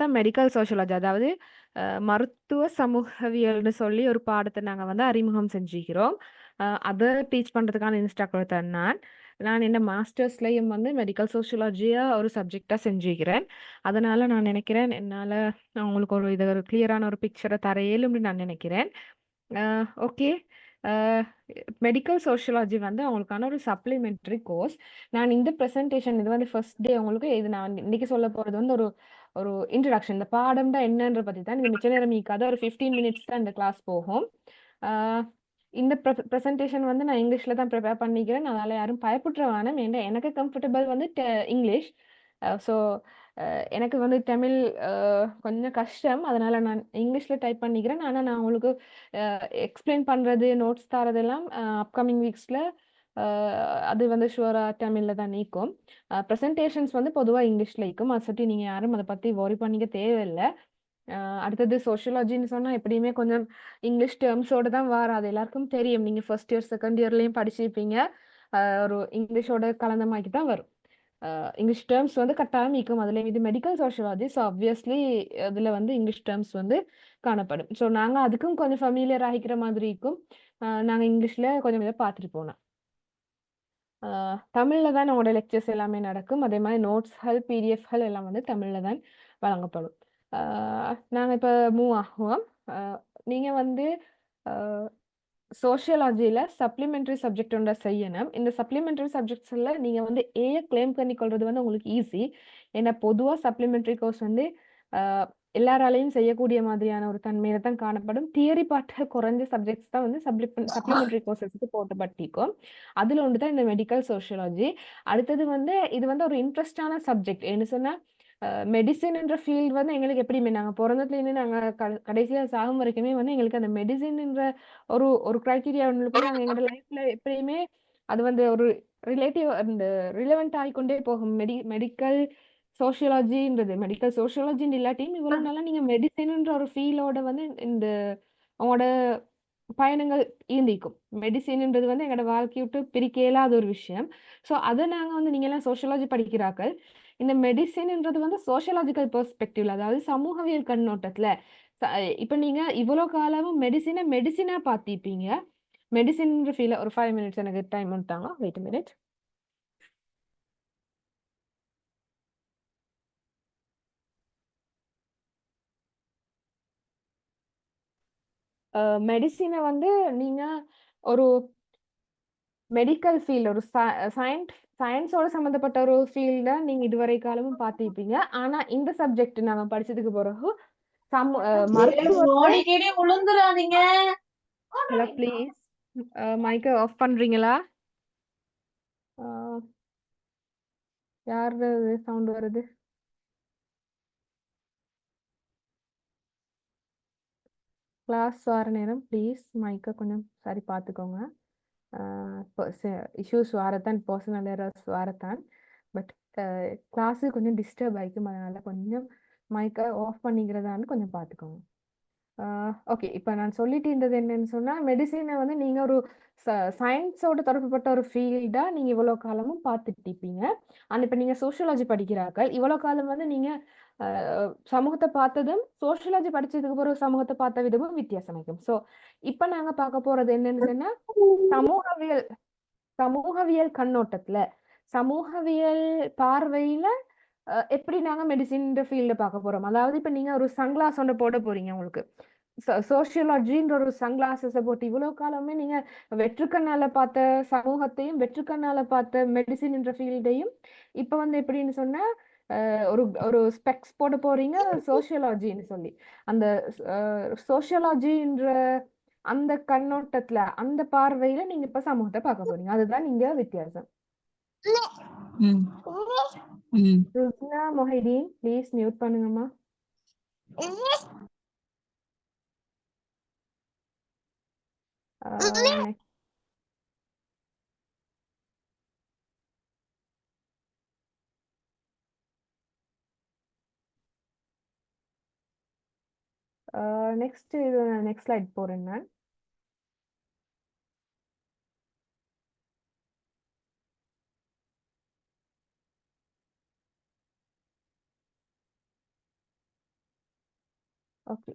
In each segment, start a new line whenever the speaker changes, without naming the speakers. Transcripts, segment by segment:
மொத்தம் medical sociology அதாவது மருத்துவ சமூகவியல்னு சொல்லி ஒரு பாடத்தை நாங்கள் வந்து அறிமுகம் செஞ்சுக்கிறோம். அதை டீச் பண்ணுறதுக்கான இன்ஸ்ட்ரக்டர் தான் நான். நான் என்ன மாஸ்டர்ஸ்லையும் வந்து மெடிக்கல் சோஷியாலஜியாக ஒரு சப்ஜெக்டாக செஞ்சுக்கிறேன். அதனால் நான் நினைக்கிறேன் என்னால் உங்களுக்கு ஒரு இது ஒரு கிளியரான ஒரு பிக்சரை தரையிலும் நான் நினைக்கிறேன். ஓகே மெடிக்கல் சோஷியாலஜி வந்து அவங்களுக்கான ஒரு சப்ளிமெண்ட்ரி கோர்ஸ் நான் இந்த ப்ரெசன்டேஷன் இது வந்து ஃபர்ஸ்ட் டே உங்களுக்கு இது நான் இன்னைக்கு சொல்ல போகிறது வந்து ஒரு ஒரு இன்ட்ரடக்ஷன் இந்த பாடம்டா என்னன்ற பற்றி தான் இது மிச்ச நேரம் ஈக்காத ஒரு ஃபிஃப்டீன் மினிட்ஸ் தான் இந்த கிளாஸ் போகும். இந்த ப்ரெசன்டேஷன் வந்து நான் இங்கிலீஷில் தான் ப்ரிப்பேர் பண்ணிக்கிறேன். அதனால் யாரும் பயப்படுற வேணாம். ஏன்னா எனக்கு கம்ஃபர்டபுள் வந்து இங்கிலீஷ் ஸோ எனக்கு வந்து தமிழ் கொஞ்சம் கஷ்டம். அதனால நான் இங்கிலீஷில் டைப் பண்ணிக்கிறேன். ஆனால் நான் உங்களுக்கு எக்ஸ்பிளைன் பண்ணுறது நோட்ஸ் தரதெல்லாம் அப்கமிங் வீக்ஸில் அது வந்து ஷுவராக தமிழில் தான் நீக்கும். ப்ரெசன்டேஷன்ஸ் வந்து பொதுவாக இங்கிலீஷில் இருக்கும் அதை பற்றி நீங்கள் யாரும் அதை பற்றி ஒரி பண்ணிக்க தேவையில்லை. அடுத்தது சோஷியலாஜின்னு சொன்னால் எப்படியுமே கொஞ்சம் இங்கிலீஷ் டேர்ம்ஸோட தான் வர. அது எல்லாருக்கும் தெரியும். நீங்கள் ஃபர்ஸ்ட் இயர் செகண்ட் இயர்லேயும் படிச்சிருப்பீங்க. ஒரு இங்கிலீஷோட கலந்தமாக்கி தான் வரும். இங்கிலீஷ் டேர்ம்ஸ் வந்து கட்டாயம் இருக்கும் அதில் இது மெடிக்கல் சோஷியலாஜி ஸோ ஆப்வியஸ்லி அதில் வந்து இங்கிலீஷ் டேர்ம்ஸ் வந்து காணப்படும். ஸோ நாங்கள் அதுக்கும் கொஞ்சம் ஃபெமிலியர் ஆகிக்கிற மாதிரி இருக்கும். நாங்கள் இங்கிலீஷில் கொஞ்சம் இதை பார்த்துட்டு போனோம் தமிழில் தான் நம்மளோட லெக்சர்ஸ் எல்லாமே நடக்கும். அதே மாதிரி நோட்ஸ்கள் பிடிஎஃப்கள் எல்லாம் வந்து தமிழில் தான் வழங்கப்படும். நாங்கள் இப்போ மூவ் ஆகுவோம். நீங்கள் வந்து சோஷியலாஜியில் சப்ளிமெண்ட்ரி சப்ஜெக்ட் ஒன்றை செய்யணும். இந்த சப்ளிமெண்ட்ரி சப்ஜெக்ட்ஸில் நீங்கள் வந்து ஏயை கிளைம் பண்ணிக்கொள்வது வந்து உங்களுக்கு ஈஸி ஏன்னா பொதுவாக சப்ளிமெண்ட்ரி கோர்ஸ் வந்து எல்லாராலையும் செய்யக்கூடிய மாதிரியான ஒரு தன்மையில தான் காணப்படும். தியரி பாட்டு குறைஞ்ச சப்ஜெக்ட்ஸ் தான் வந்து சப்ளிமெண்ட் சப்ளிமெண்ட்ரி கோர்சஸ்க்கு போட்டப்பட்டிருக்கும். அதில் ஒன்று தான் இந்த மெடிக்கல் சோஷியாலஜி அடுத்தது வந்து இது வந்து ஒரு இன்ட்ரெஸ்டான சப்ஜெக்ட் என்ன சொன்னால் மெடிசின்ன்ற ஃபீல்டு வந்து எங்களுக்கு எப்படியுமே நாங்கள் பிறந்ததுலேருந்து நாங்கள் கடைசியாக சாகும் வரைக்குமே வந்து எங்களுக்கு அந்த மெடிசின்ன்ற ஒரு ஒரு க்ரைட்டீரியா போய் நாங்கள் எங்களோட லைஃப்பில் எப்படியுமே அது வந்து ஒரு ரிலேட்டிவ் அந்த ரிலவெண்ட் ஆகிக்கொண்டே போகும். மெடி மெடிக்கல் சோஷியாலஜின்றது மெடிக்கல் சோஷியாலஜின்னு இல்லாட்டியும் இவ்வளோ நாளாக நீங்கள் மெடிசின்ன்ற ஒரு ஃபீலோட வந்து இந்த அவங்களோட பயணங்கள் ஈந்திக்கும் மெடிசின்ன்றது வந்து எங்களோட வாழ்க்கையை விட்டு பிரிக்க இயலாத ஒரு விஷயம். ஸோ அதை நாங்கள் வந்து நீங்க எல்லாம் சோஷியாலஜி படிக்கிறாக்கள் இந்த மெடிசின்ன்றது வந்து சோஷியலாஜிக்கல் பெர்ஸ்பெக்டிவ்ல அதாவது சமூகவியல் கண்ணோட்டத்துல. இப்ப நீங்க இவ்வளோ காலமும் மெடிசினை மெடிசினா பார்த்திருப்பீங்க. மெடிசின்ற ஃபீல ஒரு ஃபைவ் மினிட்ஸ் எனக்கு டைம் வந்துட்டாங்க வெயிட் மினிட் மெடிசினை வந்து நீங்க ஒரு மெடிக்கல் ஃபீல்டு ஒரு சயின்ஸ் சயின்ஸோட சம்மந்தப்பட்ட ஒரு ஃபீல்ட நீங்க இதுவரை காலமும் பார்த்திருப்பீங்க. ஆனா இந்த சப்ஜெக்ட் நாங்க படிச்சதுக்கு பிறகு சம ஹலோ ப்ளீஸ் மைக்கை ஆஃப் பண்றீங்களா? யாரு சவுண்ட் வருது? கிளாஸ் வர நேரம் ப்ளீஸ் மைக்கை கொஞ்சம் சரி பார்த்துக்கோங்க. இஷ்யூஸ் வரத்தான் பர்சனல் எரர்ஸ் வரத்தான். பட் கிளாஸு கொஞ்சம் டிஸ்டர்ப் ஆகிக்கும் அதனால் கொஞ்சம் மைக்கை ஆஃப் பண்ணிக்கிறதான்னு கொஞ்சம் பார்த்துக்கோங்க. ஓகே. இப்போ நான் சொல்லிட்டு இருந்தது என்னன்னு சொன்னால் மெடிசினை வந்து நீங்கள் ஒரு சயின்ஸோட தொடர்புப்பட்ட ஒரு ஃபீல்டாக நீங்கள் இவ்வளோ காலமும் பார்த்துட்டு இருப்பீங்க ஆனால் இப்போ நீங்கள் சோஷியாலஜி படிக்கிறாக்கள் இவ்வளோ காலம் வந்து நீங்கள் சமூகத்தை பார்த்ததும் சோஷியாலஜி படிச்சதுக்கு பிறகு சமூகத்தை பார்த்த விதமும் வித்தியாசமாகும் ஸோ இப்போ நாங்கள் பார்க்க போகிறது என்னன்னு சொன்னால் சமூகவியல் சமூகவியல் கண்ணோட்டத்தில் சமூகவியல் பார்வையில் எப்படி நாங்கள் மெடிசின்ற ஃபீல்டை பார்க்க போகிறோம் அதாவது இப்போ நீங்கள் ஒரு சன்கிளாஸ் ஒன்று போட போகிறீங்க உங்களுக்கு. சோஷியலாஜின்ற ஒரு சன்கிளாஸஸை போட்டு இவ்வளோ காலமே நீங்கள் வெற்றுக்கண்ணால பார்த்த சமூகத்தையும் வெற்றுக்கண்ணால பார்த்த மெடிசின் என்ற ஃபீல்டையும் இப்போ வந்து எப்படின்னு சொன்னால் ஒரு ஒரு ஸ்பெக்ஸ் போட போறீங்க சோஷியலாஜின்னு சொல்லி. அந்த சோஷியலாஜின்ற அந்த கண்ணோட்டத்துல அந்த பார்வையில நீங்க இப்ப சமூகத்தை பார்க்க போறீங்க. அதுதான் நீங்க வித்தியாசம். ருஸ்னா மொஹிதீன் ப்ளீஸ் மியூட் பண்ணுங்கம்மா. next. நெக்ஸ்ட் இது நெக்ஸ்ட் ஸ்லைட் போறேன் நான். ஓகே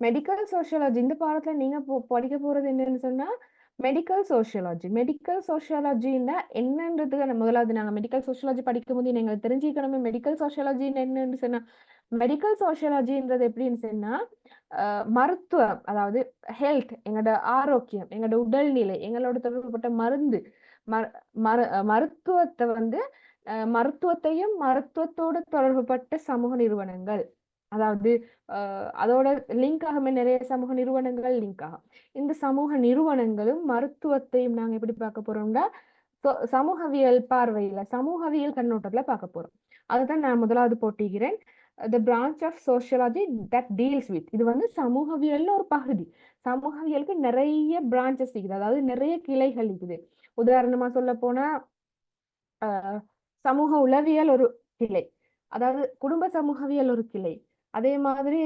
மெடிக்கல் சோஷியாலஜி இந்த பாடத்துல நீங்க போ- படிக்க போறது என்னன்னு சொன்னா மெடிக்கல் சோஷியாலஜி மெடிக்கல் சோஷியாலஜின்னா என்னன்றது நம்ம முதலாவது நாங்க மெடிக்கல் சோஷியாலஜி படிக்கும்போது நீங்க தெரிஞ்சுக்கணுமே மெடிக்கல் சோஷியாலஜி என்னன்னு சொன்னா மெடிக்கல் சோஷியாலஜின்றது எப்படின்னு சொன்னா அஹ், மருத்துவம் அதாவது ஹெல்த் எங்களோட ஆரோக்கியம் எங்களோட உடல்நிலை எங்களோட தொடர்புபட்ட மருந்து மரு மரு- அஹ், மருத்துவத்தை வந்து மருத்துவத்தையும் மருத்துவத்தோடு தொடர்புபட்ட சமூக நிறுவனங்கள். அதாவது அதோட லிங்க் ஆகுமே நிறைய சமூக நிறுவனங்கள் லிங்க் ஆகும். இந்த சமூக நிறுவனங்களும் மருத்துவத்தையும் நாங்க எப்படி பார்க்க போறோம்னா சோ- சமூகவியல் பார்வையில சமூகவியல் கண்ணோட்டத்துல பார்க்க போறோம். அதுதான் நான் முதலாவது போட்டிக்கிறேன் the branch of sociology that deals with இது வந்து சமூகவியல்னு ஒரு பகுதி. சமூகவியலுக்கு நிறைய பிரான்ச்சஸ் இருக்குது. அதாவது நிறைய கிளைகள் இருக்குது. உதாரணமா சொல்ல போனா சமூக உளவியல் ஒரு கிளை. அதாவது குடும்ப சமூகவியல் ஒரு கிளை. அதே மாதிரி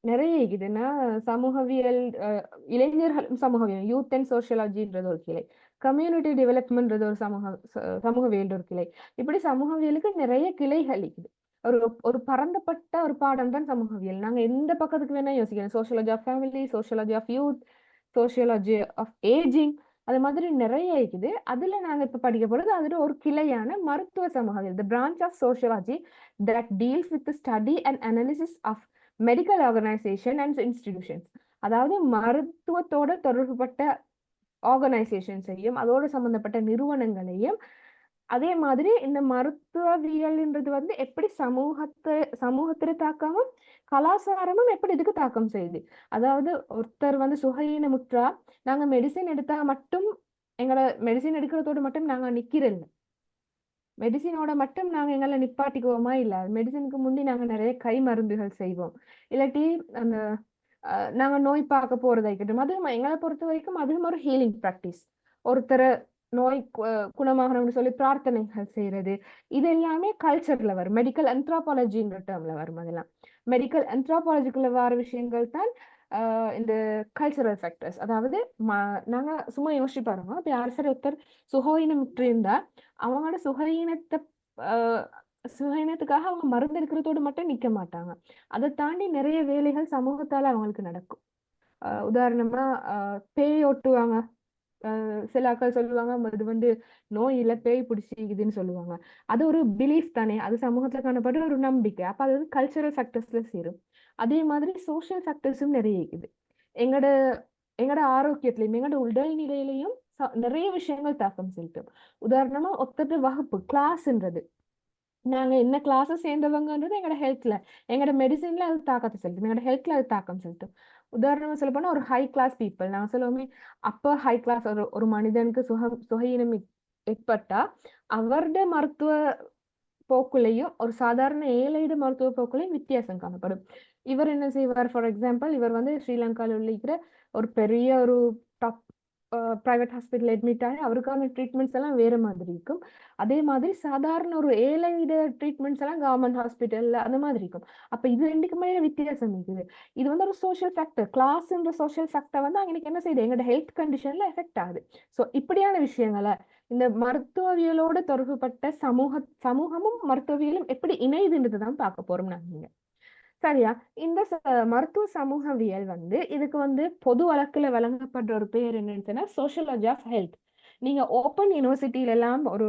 நிறைய இருக்குதுன்னா சமூகவியல் இளைஞர்களும் இளைஞர்கள் சமூகவியல். யூத் அண்ட் சோஷியாலஜின்றது ஒரு கிளை. கம்யூனிட்டி டெவலப்மெண்ட்ன்றது ஒரு சமூக ச- சமூகவியல் ஒரு கிளை. இப்படி சமூகவியலுக்கு நிறைய கிளைகள் இருக்குது. ஒரு ஒரு பரந்தப்பட்ட ஒரு பாடம் தான் சமூகவியல். நாங்க எந்த பக்கத்துக்கு வேணா யோசிக்கிறோம் sociology of family sociology of youth sociology of ageing அது மாதிரி நிறைய இருக்குது. அதுல நாங்க இப்ப படிக்க போறது அதுல ஒரு கிளையான மருத்துவ சமூகவியல் the branch of sociology that deals with study and analysis of medical organisation and institutions அதாவது மருத்துவத்தோட தொடர்புபட்ட ஆர்கனைசேஷன்ஸையும் அதோடு சம்பந்தப்பட்ட நிறுவனங்களையும் அதே மாதிரி இந்த மருத்துவவியல்ன்றது வந்து எப்படி சமூகத்தை சமூகத்துல தாக்கமும் கலாச்சாரமும் எப்படி இதுக்கு தாக்கம் செய்யுது? அதாவது ஒருத்தர் வந்து சுகையினமுற்றா நாங்க மெடிசின் எடுத்தா மட்டும் எங்களை மெடிசின் எடுக்கிறதோடு மட்டும் நாங்க நிக்கிறோம் மெடிசினோட மட்டும் நாங்க எங்களை நிப்பாட்டிக்குவோமா? இல்ல மெடிசினுக்கு முந்தி நாங்க நிறைய கை மருந்துகள் செய்வோம். இல்லாட்டி அந்த நாங்க நோய் பார்க்க போறதா இருக்கட்டும் அது எங்களை பொறுத்த வரைக்கும் அதுவும் ஒரு ஹீலிங் ப்ராக்டிஸ் ஒருத்தரை நோய் கு- குணமாகணும்னு சொல்லி பிரார்த்தனைகள் செய்யறது இது எல்லாமே கல்ச்சர்ல வரும். மெடிக்கல் அந்த்ராபாலஜின்ற டேர்ம்ல வரும் அதெல்லாம். மெடிக்கல் அந்த்ராபாலஜிக்குள்ள வர விஷயங்கள் தான் இந்த கல்ச்சரல் ஃபேக்டர்ஸ் அதாவது ம- நாங்க சும்மா யோசிச்சு பாருங்க. இப்ப யார் சார் ஒருத்தர் சுகவீனம் இருந்தா அவங்களோட சுகவீனத்தை அஹ், சுகவீனத்துக்காக அவங்க மருந்து எடுக்கிறதோடு மட்டும் நிக்க மாட்டாங்க. அதை தாண்டி நிறைய வேலைகள் சமூகத்தால அவங்களுக்கு நடக்கும். உதாரணமா பேய் ஓட்டுவாங்க. சில ஆட்கள் சொல்லுவாங்க அது வந்து நோய் இல்ல பேய் பிடிச்சிக்குதுன்னு சொல்லுவாங்க. அது ஒரு பிலீஃப் தானே அது சமூகத்துல காணப்படுற ஒரு நம்பிக்கை. அப்ப அது வந்து கல்ச்சரல் ஃபேக்டர்ஸ்ல சேரும். அதே மாதிரி சோசியல் ஃபேக்டர்ஸும் நிறைய இருக்குது. எங்களோட எங்களோட ஆரோக்கியத்திலையும் எங்களோட உடல்நிலையிலையும் ச- நிறைய விஷயங்கள் தாக்கம் செலுத்தும். உதாரணமா ஒத்தட்டு வகுப்பு கிளாஸ்ன்றது நாங்க என்ன கிளாஸ் சேர்ந்தவங்கன்றது எங்களோட ஹெல்த்ல எங்களோட மெடிசின்ல அது தாக்கத்தை செலுத்தும். எங்களோட ஹெல்த்ல அது தாக்கம் செலுத்தும். உதாரணமா சொல்ல போனா ஒரு ஹை கிளாஸ் பீப்புள் நாங்க சொல்லுவோமே அப்பர் ஹை கிளாஸ் ஒரு ஒரு மனிதனுக்கு சுகம் சுகையினம் ஏற்பட்டா அவருடைய மருத்துவ போக்குலையும் ஒரு சாதாரண ஏழையிட மருத்துவ போக்குலையும் வித்தியாசம் காணப்படும். இவர் என்ன செய்வார்? ஃபார் எக்ஸாம்பிள் இவர் வந்து ஸ்ரீலங்காவில் இருக்கிற ஒரு பெரிய ஒரு டாப் பிரைவேட் ஹாஸ்பிட்டல் அட்மிட் ஆகி அவருக்கான ட்ரீட்மெண்ட்ஸ் எல்லாம் வேறு மாதிரி இருக்கும். அதே மாதிரி சாதாரண ஒரு ஏழையிட ட்ரீட்மெண்ட்ஸ் எல்லாம் கவர்மெண்ட் ஹாஸ்பிட்டலில் அந்த மாதிரி இருக்கும். அப்போ இது ரெண்டுக்குமே வித்தியாசம் இருக்குது. இது வந்து ஒரு சோஷியல் ஃபேக்டர் கிளாஸ்ன்ற சோஷியல் ஃபேக்டர் வந்து அங்கே என்ன செய்யுது? எங்களோட ஹெல்த் கண்டிஷனில் எஃபெக்ட் ஆகுது. ஸோ இப்படியான விஷயங்களை இந்த மருத்துவவியலோட தொடர்புபட்ட சமூக சமூகமும் மருத்துவவியலும் எப்படி இணையுதுன்றது தான் பார்க்க போகிறோம் நாங்கள் சரியா? இந்த ச- மருத்துவ சமூகவியல் வந்து இதுக்கு வந்து பொது வழக்குல வழங்கப்படுற ஒரு பேர் என்னன்னு சொன்னா ஆஃப் ஹெல்த் நீங்க ஓப்பன் யூனிவர்சிட்டியில எல்லாம் ஒரு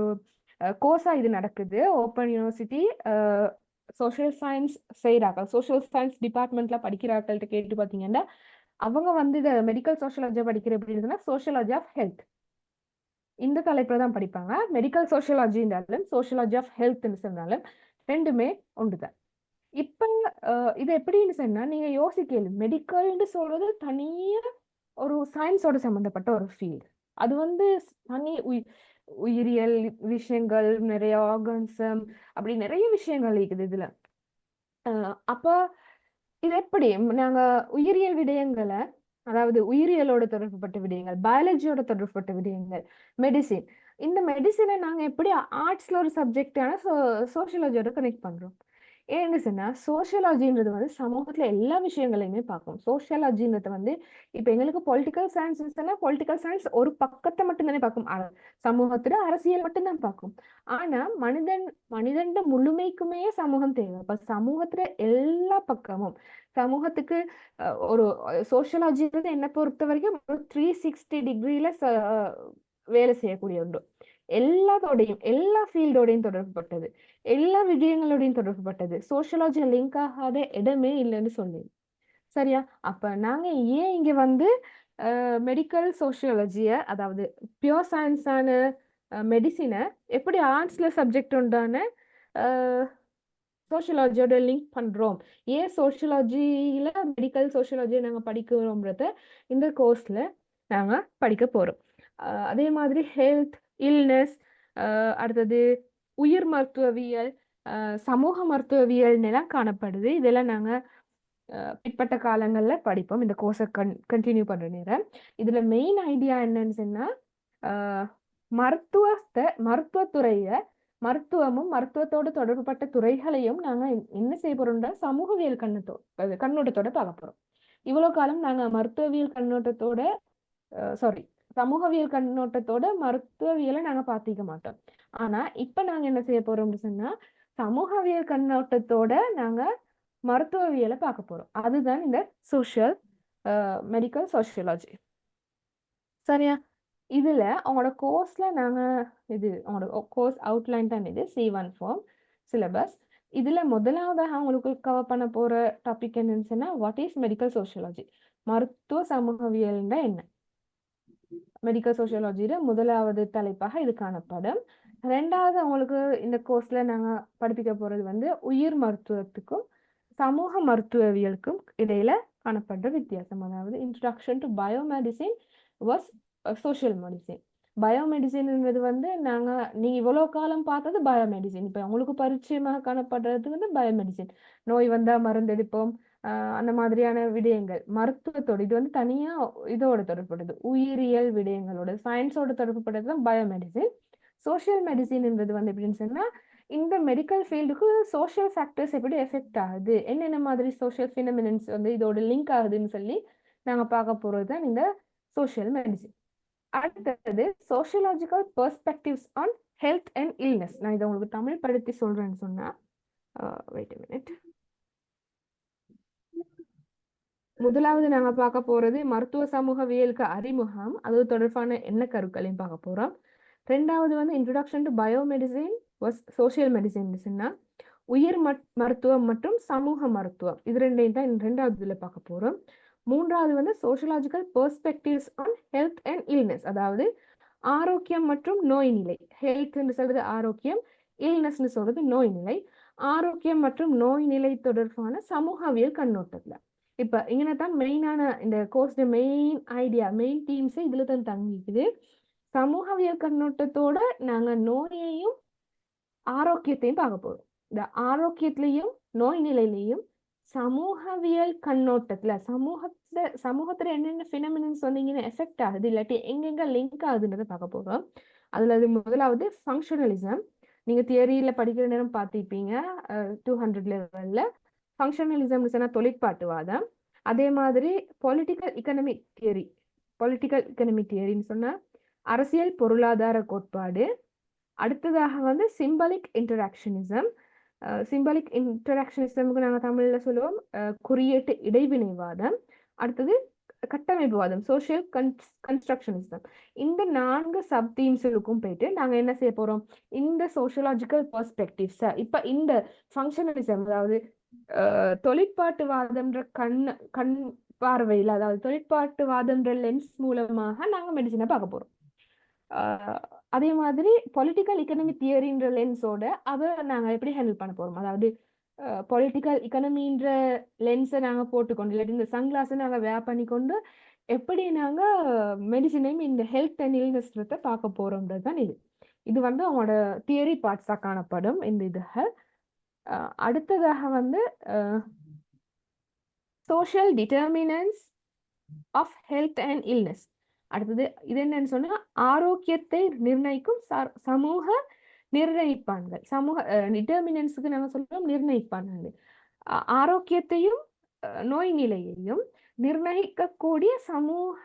கோர்ஸா இது நடக்குது. ஓப்பன் யூனிவர்சிட்டி சோஷியல் சயின்ஸ் செய்கிறார்கள் சோஷியல் சயின்ஸ் டிபார்ட்மெண்ட்ல படிக்கிறார்கள்ட்ட கேட்டு பாத்தீங்கன்னா அவங்க வந்து இதை மெடிக்கல் சோஷியாலஜி படிக்கிற எப்படி இருக்குன்னா ஆஃப் ஹெல்த் இந்த தலைப்புல தான் படிப்பாங்க. மெடிக்கல் சோஷியாலஜி இருந்தாலும் சோஷியாலஜி ஆஃப் ஹெல்த்னு சொன்னாலும் ரெண்டுமே ஒன்றுதான் இப்ப அஹ், இது எப்படின்னு சொன்னா நீங்க யோசிக்கல மெடிக்கல்னு சொல்றது தனியா ஒரு சயின்ஸோட சம்பந்தப்பட்ட ஒரு ஃபீல்டு அது வந்து தனி உயி- உயிரியல் விஷயங்கள் நிறைய ஆர்கன்சம் அப்படி நிறைய விஷயங்கள் இருக்குது இதுல. அஹ், அப்ப இது எப்படி? நாங்க உயிரியல் விடயங்களை அதாவது உயிரியலோட தொடர்புபட்ட விடயங்கள் பயாலஜியோட தொடர்புப்பட்ட விடயங்கள் மெடிசின் இந்த மெடிசினை நாங்க எப்படி ஆர்ட்ஸ்ல ஒரு சப்ஜெக்டான சோஷியாலஜியோட கனெக்ட் பண்றோம்? ஏன்னு சொன்னா சோஷியலாஜின்றது வந்து சமூகத்துல எல்லா விஷயங்களையுமே பார்க்கும். சோஷியலாஜின்றது வந்து இப்ப எங்களுக்கு பொலிட்டிக்கல் சயின்ஸ் சொன்னா பொலிட்டிக்கல் சயின்ஸ் ஒரு பக்கத்தை மட்டும் தானே பார்க்கும் சமூகத்துல அரசியல் மட்டும்தான் பார்க்கும். ஆனா மனிதன் மனிதன் முழுமைக்குமே சமூகம் தேவை. அப்ப சமூகத்துல எல்லா பக்கமும் சமூகத்துக்கு ஒரு சோஷியாலஜின்றது என்னை பொறுத்த வரைக்கும் ஒரு த்ரீ சிக்ஸ்டி டிகிரியில வேலை செய்யக்கூடிய ஒன்று. எல்லாத்தோடையும் எல்லா ஃபீல்டோடையும் தொடர்புபட்டது. எல்லா விஜயங்களோடையும் தொடர்புபட்டது. சோஷியலாஜி லிங்க் ஆகாத இடமே இல்லைன்னு சொன்னேன். சரியா? அப்ப நாங்க ஏன் இங்க வந்து மெடிக்கல் சோஷியாலஜிய அதாவது பியோர் சயின்ஸான மெடிசினை எப்படி ஆர்ட்ஸ்ல சப்ஜெக்ட் உண்டான சோஷியலாஜியோட லிங்க் பண்றோம்? ஏன் சோஷியலாஜியில் மெடிக்கல் சோஷியலாஜியை நாங்கள் படிக்கிறோம்ன்றத இந்த கோர்ஸ்ல நாங்க படிக்க போறோம். அதே மாதிரி ஹெல்த் இல்னஸ் அடுத்தது உயிர் மருத்துவவியல் சமூக மருத்துவவியல் காணப்படுது. இதெல்லாம் நாங்கள் பிற்பட்ட காலங்களில் படிப்போம். இந்த கோர்ஸை கன் கண்டினியூ பண்ணுற நேரம். இதில் மெயின் ஐடியா என்னன்னு சொன்னால் மருத்துவத்தை மருத்துவத்துறையை மருத்துவமும் மருத்துவத்தோடு தொடர்புபட்ட துறைகளையும் நாங்கள் என்ன செய்ய போறோம்னா சமூகவியல் கண்ணத்தோ கண்ணோட்டத்தோட பார்க்க போகிறோம் இவ்வளோ காலம் நாங்கள் மருத்துவவியல் கண்ணோட்டத்தோட சாரி சமூகவியல் கண்ணோட்டத்தோட மருத்துவவியலை நாங்க பார்த்திக்க மாட்டோம். ஆனா இப்ப நாங்க என்ன செய்ய போறோம்னு சொன்னா சமூகவியல் கண்ணோட்டத்தோட நாங்க மருத்துவவியலை பார்க்க போறோம். அதுதான் இந்த சோஷியல் மெடிக்கல் சோஷியலாஜி சரியா? இதுல அவங்களோட கோர்ஸ்ல நாங்க இது அவங்களோட கோர்ஸ் அவுட்லைன் தான் இது சி ஒன் ஃபார்ம் சிலபஸ் இதுல முதலாவதாக அவங்களுக்கு கவர் பண்ண போற டாபிக் என்னன்னு சொன்னா வாட் இஸ் மெடிக்கல் சோஷியலாஜி மருத்துவ சமூகவியல்னா என்ன? மெடிக்கல் சோசியாலஜியில முதலாவது தலைப்பாக இது காணப்படும். ரெண்டாவது அவங்களுக்கு இந்த கோர்ஸ்ல நாங்க படிப்பிக்க போறது வந்து உயிர் மருத்துவத்துக்கும் சமூக மருத்துவவியலுக்கும் இடையில காணப்படுற வித்தியாசம். அதாவது introduction to biomedicine versus social medicine பயோமெடிசின்ன்றது வந்து நாங்க நீ இவ்வளவு காலம் பார்த்தது பயோமெடிசின் இப்ப உங்களுக்கு பரிச்சயமாக காணப்படுறது வந்து பயோமெடிசின் நோய் வந்தா மருந்தெடுப்போம் அந்த மாதிரியான விடயங்கள். மருத்துவத்தோட இது வந்து தனியா இதோட தொடர்புடையது. உயிரியல் விடயங்களோட சயின்ஸோட தொடர்புடையது தான் பயோமெடிசின் சோஷியல் மெடிசின்ன்றது வந்து எப்படின்னு சொன்னா இந்த மெடிக்கல் ஃபீல்டுக்கு சோஷியல் ஃபேக்டர்ஸ் எப்படி எஃபெக்ட் ஆகுது? என்னென்ன மாதிரி சோஷியல் ஃபினமினன்ஸ் வந்து இதோட லிங்க் ஆகுதுன்னு சொல்லி நாங்கள் பார்க்க போறது தான் இந்த சோஷியல் மெடிசின் அடுத்தது sociological perspectives on health and illness நான் இதை உங்களுக்கு தமிழ் படுத்தி சொல்றேன்னு சொன்னா வெயிட் மினிட் முதலாவது நாங்க பார்க்க போறது மருத்துவ சமூகவியலுக்கு அறிமுகம். அது தொடர்பான என்ன கருக்களையும் பார்க்க போறோம். ரெண்டாவது வந்து introduction to biomedicine social social உயிர் மருத்துவம் மற்றும் சமூக மருத்துவம். இது ரெண்டையும் தான் ரெண்டாவது இதுல பார்க்க போறோம். மூன்றாவது வந்து sociological perspectives on health and illness அதாவது ஆரோக்கியம் மற்றும் நோய் நிலை ஹெல்த்னு சொல்றது ஆரோக்கியம் இல்னஸ்னு சொல்றது நோய் நிலை ஆரோக்கியம் மற்றும் நோய் நிலை தொடர்பான சமூகவியல் கண்ணோட்டத்துல. இப்ப இங்கே தான் மெயினான இந்த கோர்ஸ் மெயின் ஐடியா மெயின் டீம்ஸே இதுல தான் தங்கிக்குது. சமூகவியல் கண்ணோட்டத்தோட நாங்க நோயையும் ஆரோக்கியத்தையும் பார்க்க போறோம். இந்த ஆரோக்கியத்திலையும் நோய் நிலையிலையும் சமூகவியல் கண்ணோட்டத்துல சமூகத்துல சமூகத்துல என்னென்ன பினமினன் சொன்னீங்கன்னு எஃபெக்ட் ஆகுது இல்லாட்டி எங்கெங்க லிங்க் ஆகுதுன்றதை பார்க்க போறோம். அதுல அது முதலாவது ஃபங்க்ஷனலிசம் நீங்க தியரியில படிக்கிற நேரம் பார்த்திருப்பீங்க டூ ஹண்ட்ரட் லெவல்ல ஃபங்க்ஷனலிசம் சொன்னால் தொழிற்பாட்டுவாதம் அதே மாதிரி political economic theory political economic தியரின்னு சொன்னால் அரசியல் பொருளாதார கோட்பாடு. அடுத்ததாக வந்து சிம்பலிக் இன்டராக்ஷனிசம் சிம்பலிக் இன்டராக்ஷனிசமுக்கு நாங்கள் தமிழில் சொல்லுவோம் குறியீட்டு இடைவினைவாதம். அடுத்தது கட்டமைப்புவாதம் சோஷியல் கன்ஸ்ட்ரக்ஷனிசம் இந்த நான்கு சப் தீம்ஸுக்கும் போயிட்டு நாங்கள் என்ன செய்ய போகிறோம் இந்த சோஷியலாஜிக்கல் பர்ஸ்பெக்டிவ்ஸை இப்போ இந்த ஃபங்க்ஷனலிசம் அதாவது தொழிற்பாட்டுவாதம்ன்ற கண் கண் பார்வையில் அதாவது தொழிற்பாட்டுவாதம்ன்ற லென்ஸ் மூலமாக நாங்கள் மெடிசினை பார்க்க போகிறோம் அதே மாதிரி பொலிட்டிக்கல் எக்கனமிக் தியரின்ற லென்ஸோட அதை நாங்கள் எப்படி ஹேண்டில் பண்ண போகிறோம் அதாவது பொலிட்டிக்கல் எக்கனமின்ற லென்ஸை நாங்கள் போட்டுக்கொண்டு இல்லாட்டி இந்த சன்கிளாஸை நாங்கள் வேர் பண்ணிக்கொண்டு எப்படி நாங்கள் மெடிசினையும் இந்த ஹெல்த் அண்ட் இல்னஸ்ன்றதை பார்க்க போகிறோம்ன்றது தான் இது. இது வந்து அவங்களோட தியரி பார்ட்ஸாக காணப்படும் இந்த இதுகள் அடுத்ததாக வந்து social determinants of health and illness அடுத்தது இது என்னன்னு சொன்னா ஆரோக்கியத்தை நிர்ணயிக்கும் சமூக நிர்ணயிப்பான்கள். சமூக டிட்டர்மினன்ஸுக்கு நம்ம சொல்றோம் நிர்ணயிப்பான்கள். ஆரோக்கியத்தையும் நோய் நிலையையும் நிர்ணயிக்கக்கூடிய சமூக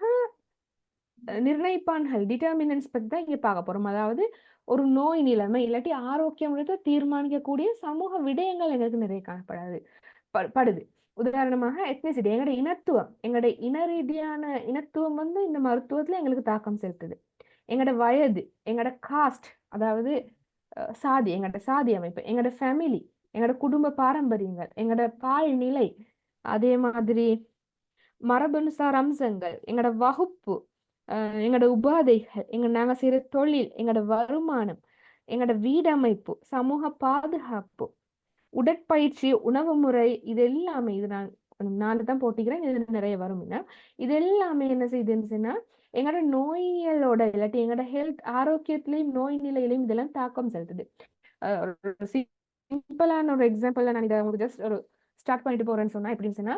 நிர்ணயிப்பான்கள் டிட்டர்மினன்ஸ் பத்தி தான் இங்க பார்க்க போறோம். அதாவது ஒரு நோய் நிலைமை இல்லாட்டி ஆரோக்கியம்ன்றத தீர்மானிக்கக்கூடிய சமூக விடயங்கள் எங்களுக்கு நிறைய காணப்படாது படுது. உதாரணமாக எத்னிசிட்டி எங்களோட இனத்துவம் எங்களோட இன ரீதியான இனத்துவம் வந்து இந்த மருத்துவத்துல எங்களுக்கு தாக்கம் செலுத்துது. எங்களோட வயது எங்களோட காஸ்ட் அதாவது சாதி எங்களோட சாதி அமைப்பு எங்களோட ஃபேமிலி எங்களோட குடும்ப பாரம்பரியங்கள் எங்களோட பால் நிலை அதே மாதிரி மரபணுசார் அம்சங்கள் எங்களோட வகுப்பு எங்களோட உபாதைகள் எங்க நாங்க செய்யற தொழில் எங்களோட வருமானம் எங்களோட வீடமைப்பு சமூக பாதுகாப்பு உடற்பயிற்சி உணவு முறை இது எல்லாமே இது நான் நான் தான் போட்டிக்கிறேன் இது நிறைய வரும் என்ன இது எல்லாமே என்ன செய்யுதுன்னு சொன்னா எங்களோட நோய்களோட இல்லாட்டி எங்களோட ஹெல்த் ஆரோக்கியத்திலையும் நோய் நிலையிலையும் இதெல்லாம் தாக்கம் செலுத்துது. சிம்பிளான ஒரு எக்ஸாம்பிள் நான் இதை உங்களுக்கு ஜஸ்ட் ஒரு ஸ்டார்ட் பண்ணிட்டு போறேன்னு சொன்னா எப்படின்னு சொன்னா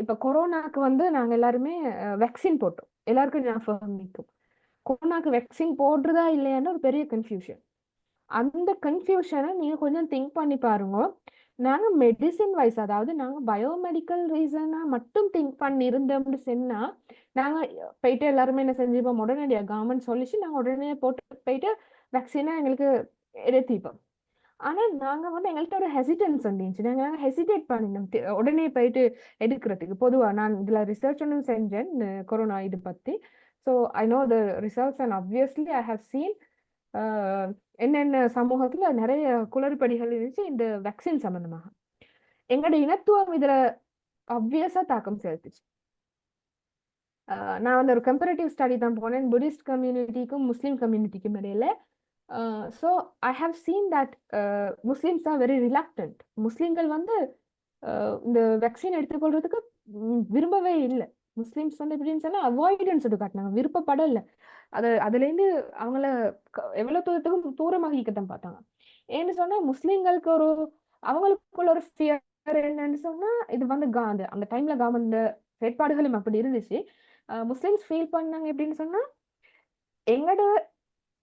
இப்ப கொரோனாக்கு வந்து நாங்க எல்லாருமே வேக்சின் போட்டோம். எல்லாருக்கும் ஞாபகம் நிற்கும். கொரோனாக்கு வேக்சின் போடுறதா இல்லையான்னு ஒரு பெரிய கன்ஃபியூஷன் அந்த கன்ஃபியூஷனை நீங்க கொஞ்சம் திங்க் பண்ணி பாருங்க. நாங்க மெடிசின் வைஸ் அதாவது நாங்க பயோமெடிக்கல் ரீசனா மட்டும் திங்க் பண்ணி இருந்தோம்னு சொன்னா நாங்க போயிட்டு எல்லாருமே என்ன செஞ்சுப்போம் உடனடியாக கவர்மெண்ட் சொல்லிச்சு நாங்க உடனே போட்டு போயிட்டு வேக்சினை எங்களுக்கு எடுத்திப்போம் ஆனா நாங்க வந்து எங்கள்கிட்ட ஒரு ஹெசிடன்ஸ் வந்துச்சு நாங்க ஹெசிடேட் பண்ணினோம். உடனே போயிட்டு எடுக்கிறதுக்கு. பொதுவா நான் இதுல ரிசர்ச் ஒன்றும் செஞ்சேன் இந்த கொரோனா இது பத்தி. So I know the results and obviously I have seen என்னென்ன சமூகத்துல நிறைய குளறுபடிகள் இருந்துச்சு இந்த வேக்சின் சம்பந்தமாக. எங்களோட இனத்துவம் இதுல obvious-ஆ தாக்கம் செலுத்துச்சு. நான் வந்து ஒரு கம்பேரிட்டிவ் ஸ்டடி தான் போனேன். புத்திஸ்ட் கம்யூனிட்டிக்கும் முஸ்லீம் கம்யூனிட்டிக்கும் இடையில so I have seen that Muslims are very reluctant முஸ்லீம்கள் வந்து uh, இந்த வேக்சின் எடுத்துக்கொள்றதுக்கு விரும்பவே இல்லை. முஸ்லிம்ஸ் வந்து எப்படின்னு சொன்னா அவாய்டன்ஸ் காட்டினாங்க. விருப்பப்படல. அது அதுலேருந்து அவங்கள க- எவ்வளவு தூரத்துக்கும் தூரமாகிக்கத்தான் பார்த்தாங்க. ஏன்னு சொன்னா முஸ்லிம்களுக்கு ஒரு அவங்களுக்குள்ள ஒரு ஃபியர் என்னன்னு சொன்னா இது வந்து காந்த. அந்த டைம்ல காந்த செயற்பாடுகளும் அப்படி இருந்துச்சு. முஸ்லிம்ஸ் ஃபீல் பண்ணாங்க எப்படின்னு சொன்னா எங்களோட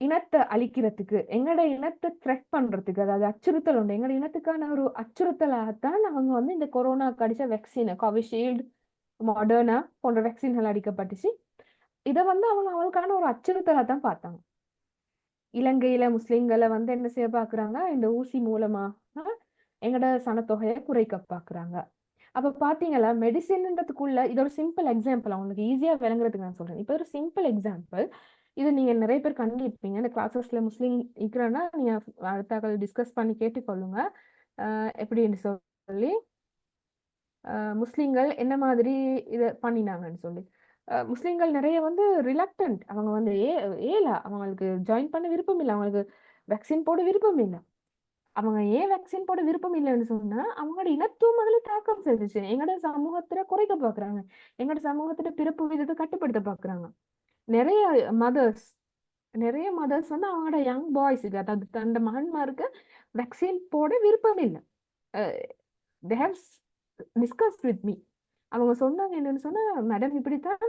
இனத்தை அழிக்கிறதுக்கு எங்களோட இனத்தை த்ரெட் பண்றதுக்கு அதாவது அச்சுறுத்தல் உண்டு. எங்களோட இனத்துக்கான ஒரு அச்சுறுத்தலாகத்தான் அவங்க வந்து இந்த கொரோனா அடிச்ச வெக்சினை கோவிஷீல்டு மாடர்னா போன்ற வெக்சின்கள் அடிக்கப்பட்டுச்சு. இதை வந்து அவங்க அவங்களுக்கான ஒரு அச்சுறுத்தலாக தான் பார்த்தாங்க. இலங்கையில முஸ்லிம்களை வந்து என்ன செய்ய பாக்குறாங்க இந்த ஊசி மூலமா எங்களோட சனத்தொகையை குறைக்க பாக்குறாங்க அப்ப பாத்தீங்களா மெடிசின்ன்றதுக்குள்ள இது ஒரு சிம்பிள் எக்ஸாம்பிள் அவங்களுக்கு ஈஸியா விளங்குறதுக்கு நான் சொல்றேன். இப்போ ஒரு சிம்பிள் எக்ஸாம்பிள் இது நீங்க நிறைய பேர் கண்டிருப்பீங்க. இந்த கிளாஸஸ்ல முஸ்லீம் இருக்கிறன்னா நீங்க அடுத்த டிஸ்கஸ் பண்ணி கேட்டுக்கொள்ளுங்க. எப்படின்னு சொல்லி முஸ்லீம்கள் என்ன மாதிரி இதை பண்ணினாங்கன்னு சொல்லி. முஸ்லீம்கள் நிறைய வந்து ரிலக்டன்ட் அவங்க வந்து ஏ ஏல அவங்களுக்கு ஜாயின் பண்ண விருப்பம் இல்லை. அவங்களுக்கு வேக்சின் போட விருப்பம் இல்லை. அவங்க ஏன் வேக்சின் போட விருப்பம் இல்லைன்னு சொன்னா அவங்களோட இனத்துவம் அதுல தாக்கம் செஞ்சிச்சு எங்களோட சமூகத்துல குறைக்க பாக்குறாங்க. எங்களோட சமூகத்துல பிறப்பு விதத்தை கட்டுப்படுத்த பாக்குறாங்க. நிறைய மதர்ஸ் நிறைய மதர்ஸ் வந்து அவங்களோட யங் பாய்ஸுக்கு அதாவது தந்த மகன்மாருக்கு வேக்சின் போட விருப்பம் இல்லை. They have discuss with me அவங்க சொன்னாங்க என்னன்னு சொன்னா மேடம் இப்படித்தான்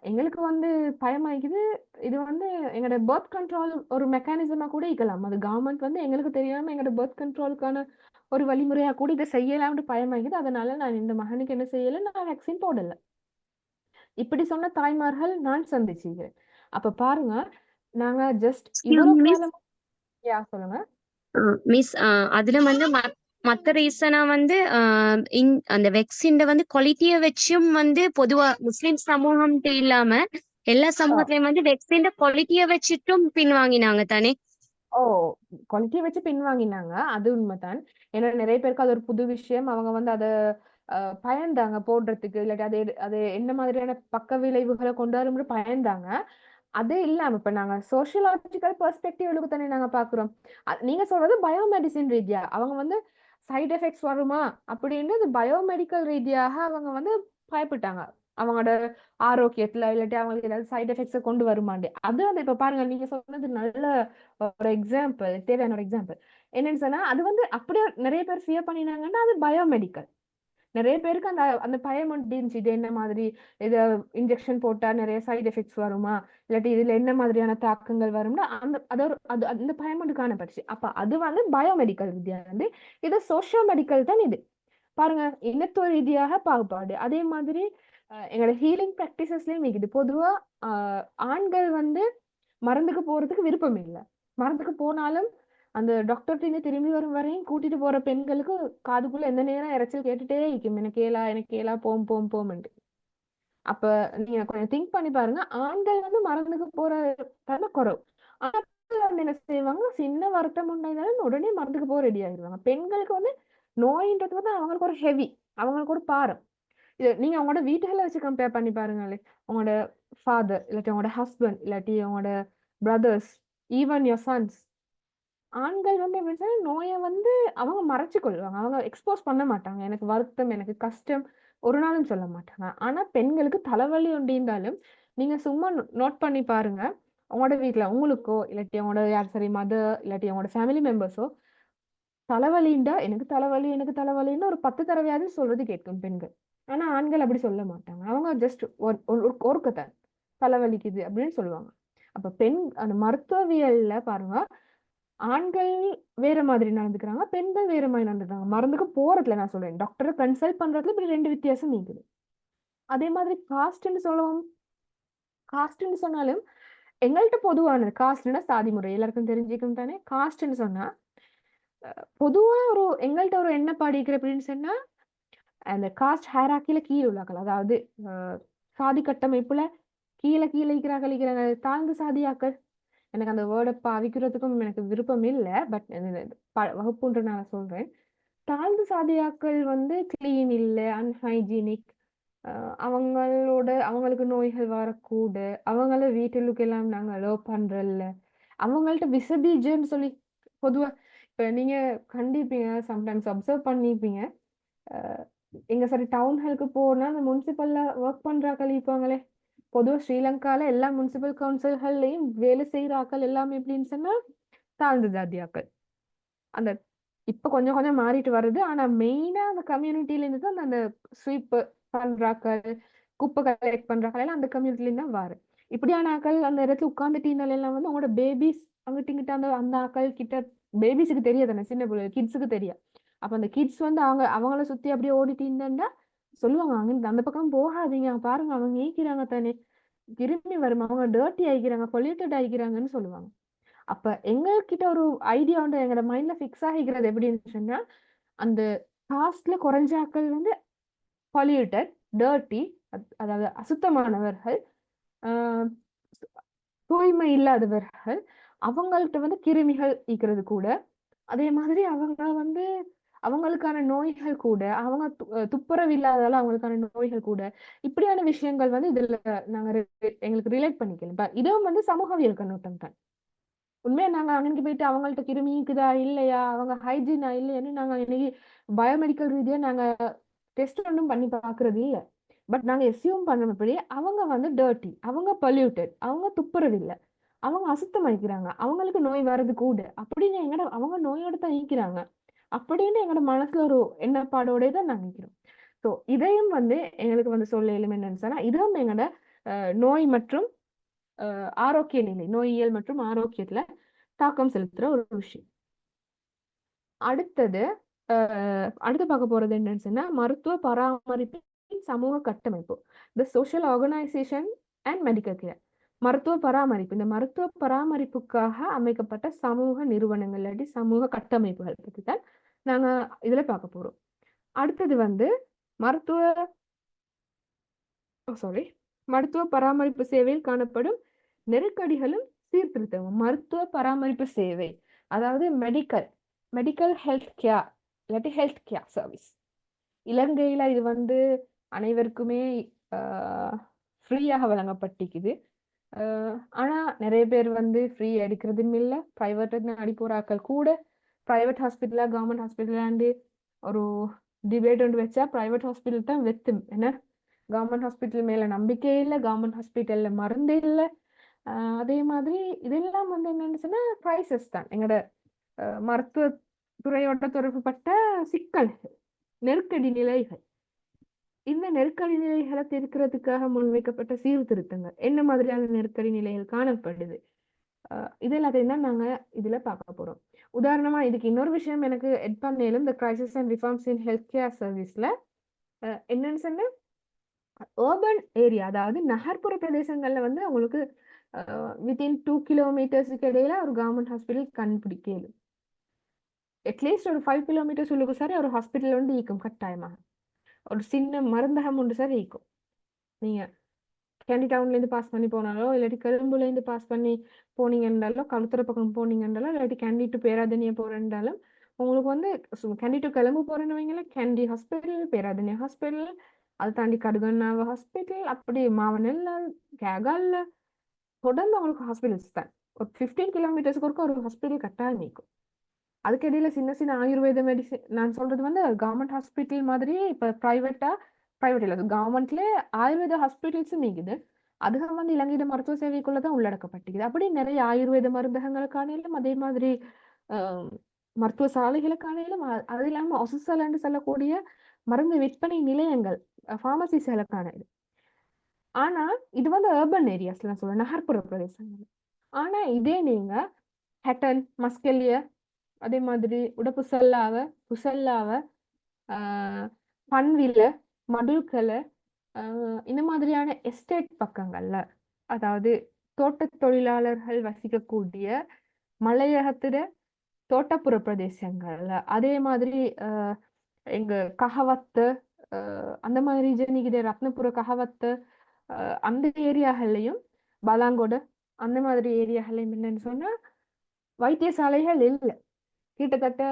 எங்களுக்கு வந்து பயமாயிக்குது. இது வந்து எங்களோட பர்த் கண்ட்ரோல் ஒரு மெக்கானிசமா கூட இருக்கலாம். அது கவர்மெண்ட் வந்து எங்களுக்கு தெரியாம எங்களோட பர்த் கண்ட்ரோலுக்கான ஒரு வழிமுறையா கூட இதை செய்யலாம்னு பயமாயிக்குது. அதனால நான் இந்த மகனுக்கு என்ன செய்யல நான் வேக்சின் போடலை. இப்படி சொன்ன தாய்மார்கள் நான் சந்திச்சிருக்கிறேன் அப்ப பாருங்க நாங்க ஜஸ்ட் யா சொல்லுங்க.
மிஸ் அதுல வந்து மத்- மத்த ரீசனா வந்து அந்த வெக்சின்ட வந்து குவாலிட்டிய வச்சும் வந்து பொதுவா முஸ்லிம் சமூகம் இல்லாம எல்லா சமூகத்திலயும் வந்து வெக்சின்ட குவாலிட்டிய வச்சுட்டும் பின்வாங்கினாங்க தானே?
ஓ குவாலிட்டியை வச்சு பின்வாங்கினாங்க அது உண்மைதான். ஏன்னா நிறைய பேருக்கு அது ஒரு புது விஷயம். அவங்க வந்து அதை பயந்தாங்க போடுறதுக்கு. இல்லாட்டி அது அது என்ன மாதிரியான பக்க விளைவுகளை கொண்டு வரும்னு பயந்தாங்க. அது இல்லாம இப்ப நாங்க சோஷியலாஜிக்கல் பெர்ஸ்பெக்டிவ்லுக்கு தானே நாங்க பாக்குறோம். அ- நீங்க சொல்றது பயோமெடிசின் ரீதியா. அவங்க வந்து சைட் எஃபெக்ட்ஸ் வருமா அப்படின்னு அது பயோமெடிக்கல் ரீதியாக அவங்க வந்து பயப்பட்டாங்க. அவங்களோட ஆரோக்கியத்துல இல்லாட்டி அவங்களுக்கு ஏதாவது சைட் எஃபெக்ட்ஸை கொண்டு வருமாண்டு. அது வந்து இப்ப பாருங்க நீங்க சொன்னது நல்ல ஒரு எக்ஸாம்பிள் தேவையான ஒரு எக்ஸாம்பிள் என்னன்னு சொன்னா அது வந்து அப்படியே நிறைய பேர் ஃபியர் பண்ணினாங்கன்னா அது பயோமெடிக்கல் நிறைய பேருக்கு அந்த அந்த பயம் இருந்துச்சு இது என்ன மாதிரி? இதை இன்ஜெக்ஷன் போட்டா நிறைய சைட் எஃபெக்ட்ஸ் வருமா? இல்லாட்டி இதுல என்ன மாதிரியான தாக்கங்கள் வரும்னா அந்த அது ஒரு அது அந்த பயம் வந்து காணப்பட்டுச்சு. அப்ப அது வந்து பயோமெடிக்கல் வித்யா வந்து இது சோஷியோ மெடிக்கல் தான் இது. பாருங்க இனத்துவ ரீதியாக பாகுபாடு. அதே மாதிரி எங்களோட ஹீலிங் ப்ராக்டிசஸ்லயும் இருக்குது. பொதுவா ஆண்கள் வந்து மருந்துக்கு போறதுக்கு விருப்பம் இல்லை. மருந்துக்கு போனாலும் அந்த டாக்டர்கிட்ட திரும்பி வரும் வரையும் கூட்டிட்டு போற பெண்களுக்கு காதுக்குள்ள எந்த நேரம் இறைச்சல் கேட்டுட்டே இருக்கும். எனக்கு கேளா எனக்கு கேளா போம் போம் போம்ன்ட்டு. அப்ப நீங்க கொஞ்சம் திங்க் பண்ணி பாருங்க. ஆண்கள் வந்து மருந்துக்கு போற தன்மை குறைவு. ஆண்கள் வந்து என்ன செய்வாங்க? சின்ன வருத்தம் உண்டாயிருந்தாலும் உடனே மருந்துக்கு போக ரெடி ஆகிடுவாங்க பெண்களுக்கு வந்து நோயின்றது வந்து அவங்களுக்கு ஒரு ஹெவி அவங்களுக்கு ஒரு பாரம். இது நீங்க அவங்களோட வீட்டுகளை வச்சு கம்பேர் பண்ணி பாருங்களே உங்களோட ஃபாதர் இல்லாட்டி உங்களோட ஹஸ்பண்ட் இல்லாட்டி உங்களோட பிரதர்ஸ் ஈவன் யோர் சன்ஸ் ஆண்கள் வந்து எப்படின்னா நோயை வந்து அவங்க மறைச்சு கொள்வாங்க. அவங்க எக்ஸ்போஸ் பண்ண மாட்டாங்க. எனக்கு வருத்தம் எனக்கு கஷ்டம் ஒரு நாளும் சொல்ல மாட்டாங்க. ஆனா பெண்களுக்கு தலைவலி ஒன்று இருந்தாலும் நீங்க சும்மா நோட் பண்ணி பாருங்க. உங்களோட வீட்டில் உங்களுக்கோ இல்லாட்டி உங்களோட யார் சரி மதர் இல்லாட்டி உங்களோட ஃபேமிலி மெம்பர்ஸோ தலைவலிண்டா? எனக்கு தலைவலி எனக்கு தலைவலின்னு ஒரு பத்து தடவையாவது சொல்றது கேட்கும் பெண்கள். ஆனா ஆண்கள் அப்படி சொல்ல மாட்டாங்க. அவங்க ஜஸ்ட் ஒருக்கத்தான். தலைவலிக்குது அப்படின்னு சொல்லுவாங்க. அப்ப பெண் அந்த மருத்துவவியல்ல பாருங்க ஆண்கள் வேற மாதிரி நடந்துக்கிறாங்க பெண்கள் வேற மாதிரி நடந்துக்கிறாங்க. மருந்துக்கு போறதுல நான் சொல்றேன். டாக்டரை கன்சல்ட் பண்றதுல இப்படி ரெண்டு வித்தியாசம் இருக்குது அதே மாதிரி காஸ்ட்னு சொல்லவும் காஸ்ட்னு சொன்னாலும் எங்கள்கிட்ட பொதுவானது காஸ்ட்னா சாதி முறை எல்லாருக்கும் தெரிஞ்சுக்கும் தானே? காஸ்ட்னு சொன்னா பொதுவா ஒரு எங்கள்கிட்ட ஒரு என்ன பாடிக்கிற அப்படின்னு சொன்னா அந்த காஸ்ட் ஹேராக்கில கீழே உள்ளாக்கள் அதாவது சாதி கட்டமைப்புல கீழே கீழே இருக்கிறார்கள் இருக்கிறாங்க தாழ்ந்து சாதியாக்கள். எனக்கு அந்த வேர்டை பாவிக்கிறதுக்கும் எனக்கு விருப்பம் இல்லை. பட் வகுப்புன்ற நான் சொல்றேன். தாழ்ந்து சாதியாக்கள் வந்து கிளீன் இல்லை அன்ஹைஜீனிக் அவங்களோட அவங்களுக்கு நோய்கள் வரக்கூடு அவங்கள வீட்டுக்கு எல்லாம் நாங்கள் அலோ பண்றல அவங்கள்ட்ட விசபீஜன்னு சொல்லி பொதுவா இப்ப நீங்க கண்டிப்பீங்க சம்டைம்ஸ் அப்சர்வ் பண்ணிப்பீங்க. அஹ் எங்க சரி டவுன் ஹாலுக்கு போனா அந்த முனிசிபல்ல ஒர்க் பண்ணுறா கழிப்பாங்களே இருப்பாங்களே பொதுவாக ஸ்ரீலங்கால எல்லா முனிசிபல் கவுன்சில்கள்லையும் வேலை செய்கிற ஆக்கள் எல்லாமே எப்படின்னு சொன்னா தாழ்ந்த ஜாதியாக்கள். அந்த இப்ப கொஞ்சம் கொஞ்சம் மாறிட்டு வருது. ஆனா மெயினா அந்த கம்யூனிட்டில இருந்து தான் அந்த ஸ்வீப் பண்றாக்கள் குப்பை கலெக்ட் பண்றாக்கள் எல்லாம் அந்த கம்யூனிட்டில இருந்து தான் வாரு இப்படியான ஆக்கள் அந்த இடத்துல உட்காந்துட்டீங்கனால எல்லாம் வந்து அவங்களோட பேபிஸ் அங்கிட்டிங்கிட்ட அந்த அந்த ஆக்கள் கிட்ட பேபிஸுக்கு தெரியாதானே சின்ன பிள்ளை கிட்ஸுக்கு தெரியும் அப்ப அந்த கிட்ஸ் வந்து அவங்க அவங்கள சுத்தி அப்படியே ஓடிட்டு இருந்தா சொல்லுவாங்க அங்கிருந்து அந்த பக்கம் போகாதீங்க. பாருங்க அவங்க ஈக்கிறாங்க தானே. கிருமி வரும்? அவங்க டர்ட்டி ஆகிக்கிறாங்க பொல்யூட்டட் ஆகிக்கிறாங்கன்னு சொல்லுவாங்க. அப்ப எங்ககிட்ட ஒரு ஐடியா வந்து எங்களோட மைண்ட்ல ஃபிக்ஸ் ஆகிக்கிறது எப்படின்னு சொன்னா அந்த காஸ்ட்ல குறைஞ்சாக்கள் வந்து பொல்யூட்டட் டேர்ட்டி அதாவது அசுத்தமானவர்கள் தூய்மை இல்லாதவர்கள் அவங்கள்ட்ட வந்து கிருமிகள் ஈக்கிறது கூட. அதே மாதிரி அவங்க வந்து அவங்களுக்கான நோய்கள் கூட அவங்க து- துப்புரவு இல்லாததால அவங்களுக்கான நோய்கள் கூட இப்படியான விஷயங்கள் வந்து இதுல நாங்க எங்களுக்கு ரிலேட் பண்ணிக்கலாம் இதுவும் வந்து சமூகவியல் கண்ணோட்டம் தான். உண்மையா நாங்க அங்கனுக்கு போயிட்டு அவங்கள்ட்ட கிருமி இருக்குதா இல்லையா அவங்க ஹைஜீனா இல்லையான்னு நாங்க இன்னைக்கு பயோமெடிக்கல் ரீதியா நாங்க டெஸ்ட் ஒன்றும் பண்ணி பாக்குறது இல்ல. பட் நாங்க எஸ்யூம் பண்ணபடி அவங்க வந்து டர்ட்டி அவங்க பொல்யூட்டட் அவங்க துப்புறது இல்லை. அவங்க அசுத்தமாக்கிறாங்க அவங்களுக்கு நோய் வர்றது கூட. அப்படின்னு எங்கட அவங்க நோயோட தான் நீக்கிறாங்க அப்படின்னு எங்களோட மனசுல ஒரு எண்ணப்பாடோடய தான் நினைக்கிறோம் ஸோ இதையும் வந்து எங்களுக்கு வந்து சொல்ல என்னன்னு சொன்னால் இதுவும் எங்களோட நோய் மற்றும் ஆரோக்கிய நிலை நோயியல் மற்றும் ஆரோக்கியத்துல தாக்கம் செலுத்துற ஒரு விஷயம். அடுத்தது அடுத்து பார்க்க போறது என்னன்னு சொன்னா மருத்துவ பராமரிப்பின் சமூக கட்டமைப்பு the social organisation and medical care மருத்துவ பராமரிப்பு. இந்த மருத்துவ பராமரிப்புக்காக அமைக்கப்பட்ட சமூக நிறுவனங்கள் இல்லாட்டி சமூக கட்டமைப்புகள் பத்தி தான் நாங்க இதுல பார்க்க போறோம். அடுத்தது வந்து மருத்துவ சாரி மருத்துவ பராமரிப்பு சேவையில் காணப்படும் நெருக்கடிகளும் சீர்திருத்தமும். மருத்துவ பராமரிப்பு சேவை அதாவது மெடிக்கல் மெடிக்கல் ஹெல்த் கேர் இல்லாட்டி ஹெல்த் கேர் சர்வீஸ் இலங்கையில இது வந்து அனைவருக்குமே ஃப்ரீயாக வழங்கப்பட்டிருக்குது. அஹ் ஆனா நிறைய பேர் வந்து ஃப்ரீ எடுக்கிறதும் இல்லை. ப்ரைவேட் நாடி போறாக்கள் கூட. ப்ரைவேட் ஹாஸ்பிட்டலா கவர்மெண்ட் ஹாஸ்பிட்டலாண்டு ஒரு டிபேட் ஒன்று வச்சா ப்ரைவேட் ஹாஸ்பிட்டல் தான் வெத்து என்ன? கவர்மெண்ட் ஹாஸ்பிட்டல் மேல நம்பிக்கை இல்லை கவர்மெண்ட் ஹாஸ்பிட்டல்ல மருந்து இல்லை. அதே மாதிரி இதெல்லாம் வந்து என்னன்னு சொன்னா ப்ரைசஸ் தான். எங்களோட மருத்துவ துறையோட தொடர்புபட்ட சிக்கல்கள் நெருக்கடி நிலைகள். இந்த நெருக்கடி நிலைகளை தீர்க்கிறதுக்காக முன்வைக்கப்பட்ட சீர்திருத்தங்கள். என்ன மாதிரியான நெருக்கடி நிலைகள் காணப்படுது? இதெல்லாத்தையும் இது எல்லாத்தையும் தான் நாங்க இதுல பார்க்க போறோம். உதாரணமா இதுக்கு இன்னொரு விஷயம் எனக்கு எட் பண்ணேலும் இந்த crisis and reforms in health care சர்வீஸ்ல என்னன்னு சொன்ன ஏர்பன் ஏரியா அதாவது நகர்ப்புற பிரதேசங்கள்ல வந்து உங்களுக்கு வித்தின் டூ கிலோமீட்டர்ஸுக்கு இடையில ஒரு கவர்மெண்ட் ஹாஸ்பிட்டல் கண்டுபிடிக்கலும் அட்லீஸ்ட் ஒரு ஃபைவ் கிலோமீட்டர்ஸ் உள்ளுக்கு சரி ஒரு ஹாஸ்பிட்டல் வந்து ஈக்கும் கட்டாயமாக. ஒரு சின்ன மருந்தகம் ஒன்று சார் இருக்கும் நீங்க கேண்டி டவுன்லேருந்து பாஸ் பண்ணி போனாலோ இல்லாட்டி கரும்புலேருந்து பாஸ் பண்ணி போனீங்கன்றாலோ கழுத்துற பக்கம் போனீங்கன்றாலோ இல்லாட்டி கேண்டி டு பேராதனியா போறேன்றாலும் உங்களுக்கு வந்து கேண்டி டு கிளம்பு போறேன்னு வைங்களேன் கேண்டி ஹாஸ்பிட்டல் பேராதனியா ஹாஸ்பிட்டல் அதை தாண்டி கடுகண்ணாவ ஹாஸ்பிட்டல் அப்படி மாவனல்ல கேகால்ல தொடர்ந்து அவங்களுக்கு ஹாஸ்பிட்டல்ஸ் தான். ஒரு ஃபிஃப்டீன் கிலோமீட்டர்ஸ்க்கு ஒருக்க ஒரு ஹாஸ்பிட்டல் கட்டாயம் நிற்கும் அதுக்கு சின்ன சின்ன ஆயுர்வேத மெடிசின் நான் சொல்றது வந்து கவர்மெண்ட் ஹாஸ்பிட்டல் மாதிரி இப்போ ப்ரைவேட்டா ப்ரைவேட் இல்லை கவர்மெண்ட்ல ஆயுர்வேத ஹாஸ்பிட்டல்ஸும் நீக்குது அதுவும் வந்து இலங்கையில மருத்துவ சேவைக்குள்ள தான் உள்ளடக்கப்பட்டிருக்குது. அப்படி நிறைய ஆயுர்வேத மருந்தகங்களுக்கானிலும் அதே மாதிரி மருத்துவ சாலைகளுக்கானிலும் அது இல்லாமல் இல்லாம என்று சொல்லக்கூடிய மருந்து விற்பனை நிலையங்கள் ஃபார்மசிஸ்களுக்கான இது ஆனா இது வந்து அர்பன் ஏரியாஸ்லாம் சொல்றேன் நகர்ப்புற பிரதேசங்கள். ஆனா இதே நீங்க ஹெட்டன் மஸ்கெலிய அதே மாதிரி உடப்புசல்லாவ புசல்லாவ பன்வில மடுக்கலை இந்த மாதிரியான எஸ்டேட் பக்கங்கள்ல அதாவது தோட்ட தொழிலாளர்கள் வசிக்கக்கூடிய மலையகத்துல தோட்டப்புற பிரதேசங்கள்ல அதே மாதிரி எங்க கஹவத்து அந்த மாதிரி ஜெனிகிட ரத்னபுர கஹவத்து அந்த ஏரியாகள்லையும் பலாங்கொட அந்த மாதிரி ஏரியாகள்லையும் என்னன்னு சொன்னா வைத்தியசாலைகள் இல்லை. கிட்டத்தட்ட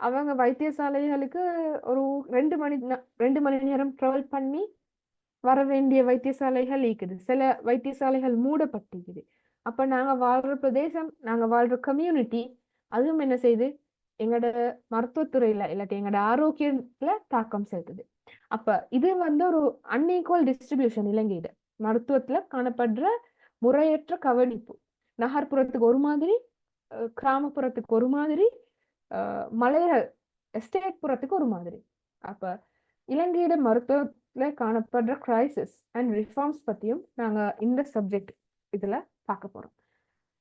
அவங்க வைத்தியசாலைகளுக்கு ஒரு ரெண்டு மணி ரெண்டு மணி நேரம் ட்ராவல் பண்ணி வர வேண்டிய வைத்தியசாலைகள் இருக்குது. சில வைத்தியசாலைகள் மூடப்பட்டிருக்குது. அப்ப நாங்க வாழ்ற பிரதேசம் நாங்க வாழ்ற கம்யூனிட்டி அதுவும் என்ன செய்யுது எங்களோட மருத்துவத்துறையில இல்லாட்டி எங்களோட ஆரோக்கியத்துல தாக்கம் செலுத்துது. அப்ப இது வந்து ஒரு அன்இக்குவல் டிஸ்ட்ரிபியூஷன் இலங்கையில மருத்துவத்துல காணப்படுற முறையற்ற கவனிப்பு. நகர்ப்புறத்துக்கு ஒரு மாதிரி கிராமப்புறத்துக்கு ஒரு மாதிரி அஹ் மலைய எஸ்டேட் புறத்துக்கு ஒரு மாதிரி. அப்ப இலங்கையில மருத்துவத்துல காணப்படுற கிரைசிஸ் அண்ட் ரிஃபார்ம்ஸ் பத்தியும் நாங்க இந்த சப்ஜெக்ட் இதுல பார்க்க போறோம்.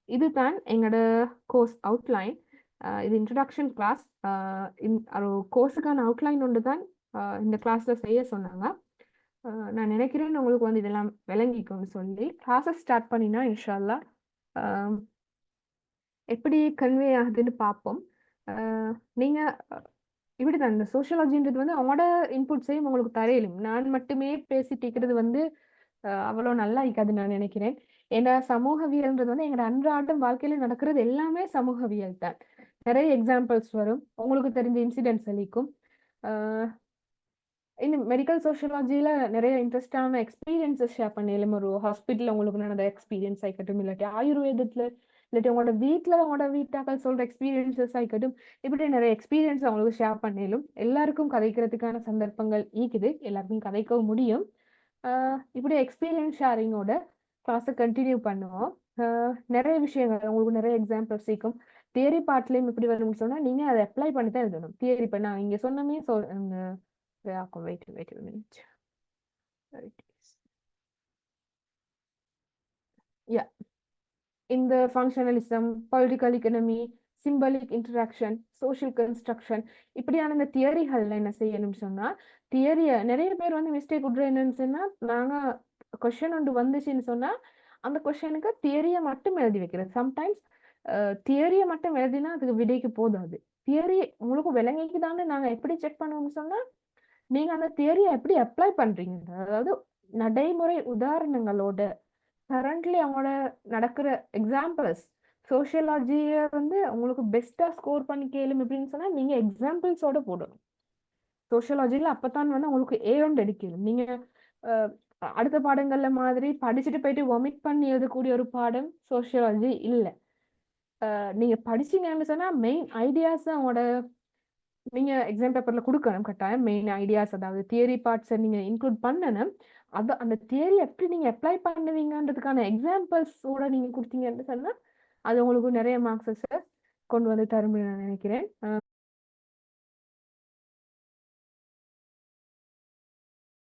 இதுதான் எங்களோட கோர்ஸ் அவுட்லைன் இது இன்ட்ரடக்ஷன் கிளாஸ் ஒரு கோர்ஸுக்கான அவுட்லைன் ஒன்று தான் இந்த கிளாஸ்ல செய்ய சொன்னாங்க. நான் நினைக்கிறேன் உங்களுக்கு வந்து இதெல்லாம் விளங்கிக்கும்னு சொல்லி. கிளாஸஸ் ஸ்டார்ட் பண்ணினா இன்ஷால்லா எப்படி கன்வே ஆகுதுன்னு பார்ப்போம். நீங்கள் நீங்க தான் இப்படிதான் இந்த சோஷியாலஜின்றது வந்து அவங்களோட இன்புட்ஸையும் உங்களுக்கு தரையிலும் நான் மட்டுமே பேசிட்டு இருக்கிறது வந்து அவ்வளோ நல்லா இருக்காது நான் நினைக்கிறேன். ஏன்னா சமூகவியல்ன்றது வந்து எங்களோட அன்றாடம் வாழ்க்கையில நடக்கிறது எல்லாமே சமூகவியல் தான். நிறைய எக்ஸாம்பிள்ஸ் வரும். உங்களுக்கு தெரிஞ்ச இன்சிடென்ட்ஸ் அளிக்கும். இந்த மெடிக்கல் சோஷியாலஜியில் நிறைய இன்ட்ரெஸ்டான எக்ஸ்பீரியன்ஸஸ் ஷேர் பண்ணலும். ஒரு ஹாஸ்பிட்டலில் உங்களுக்கு நடந்த எக்ஸ்பீரியன்ஸ் ஆகட்டும் இல்லாட்டி ஆயுர்வேதத்தில் இல்லாட்டி உங்களோட வீட்டில் உங்களோட வீட்டாக்கள் சொல்கிற எக்ஸ்பீரியன்ஸஸ் ஆகிக்கட்டும் இப்படி நிறைய எக்ஸ்பீரியன்ஸ் அவங்களுக்கு ஷேர் பண்ணிலும் எல்லாருக்கும் கதைக்கிறதுக்கான சந்தர்ப்பங்கள் ஈக்குது எல்லாருக்கும் கதைக்கவும் முடியும். இப்படி எக்ஸ்பீரியன்ஸ் ஷேரிங்கோட கிளாஸை கண்டினியூ பண்ணுவோம். நிறைய விஷயங்கள் உங்களுக்கு நிறைய எக்ஸாம்பிள்ஸ் சீக்கும் தியரி பார்ட்லேயும் இப்படி வரும்னு சொன்னால் நீங்கள் அதை அப்ளை பண்ணி தான் எழுதணும். தியரி இப்போ நான் இங்கே சொன்னமே சொல் wait wait minute yeah In the functionalism, political economy, symbolic interaction, social construction இப்படியான இந்த தியரிகள்ல என்ன செய்யணும்னு சொன்னா தியரிய நிறைய பேர் வந்து மிஸ்டேக் விடுற என்னன்னு சொன்னா நாங்க கொஸ்டின் ஒன்று வந்துச்சுன்னு சொன்னா அந்த கொஸ்டினுக்கு தியரியை மட்டும் எழுதி வைக்கிறது. சம்டைம்ஸ் தியரியை மட்டும் எழுதினா அதுக்கு விடைக்கு போதாது. தியரி உங்களுக்கு விளங்கிக்குதான்னு நாங்க எப்படி செக் பண்ணுவோம்னு சொன்னா நீங்க அந்த தியரியை எப்படி அப்ளை பண்றீங்க? அதாவது நடைமுறை உதாரணங்களோட கரண்ட்லி அவங்களோட நடக்கிற எக்ஸாம்பிள்ஸ் சோஷியலாஜியை வந்து உங்களுக்கு பெஸ்ட்டாக ஸ்கோர் பண்ணி கேளும் எப்படின்னு சொன்னால் நீங்கள் எக்ஸாம்பிள்ஸோட போடணும். சோஷியலாஜியில் அப்போத்தான் வந்து உங்களுக்கு ஏ ஒன் எடுக்கணும் நீங்க அடுத்த பாடங்களில் மாதிரி படிச்சுட்டு போயிட்டு வொமிட் பண்ணி எழுதக்கூடிய ஒரு பாடம் சோஷியலாஜி இல்லை. நீங்கள் படிச்சீங்கன்னு சொன்னால் மெயின் ஐடியாஸ் அவங்களோட நீங்கள் எக்ஸாம் பேப்பரில் கொடுக்கணும். கட்டாயம் மெயின் ஐடியாஸ் அதாவது தியரி பார்ட்ஸை நீங்கள் இன்க்ளூட் பண்ணணும். அது அந்த தியரி எப்படி நீங்க அப்ளை பண்ணுவீங்கன்றதுக்கான எக்ஸாம்பிள்ஸோட நீங்க கொடுத்தீங்கன்னு சொன்னா அது உங்களுக்கு நிறைய மார்க்ஸஸ் கொண்டு வந்து தரும் நான் நினைக்கிறேன்.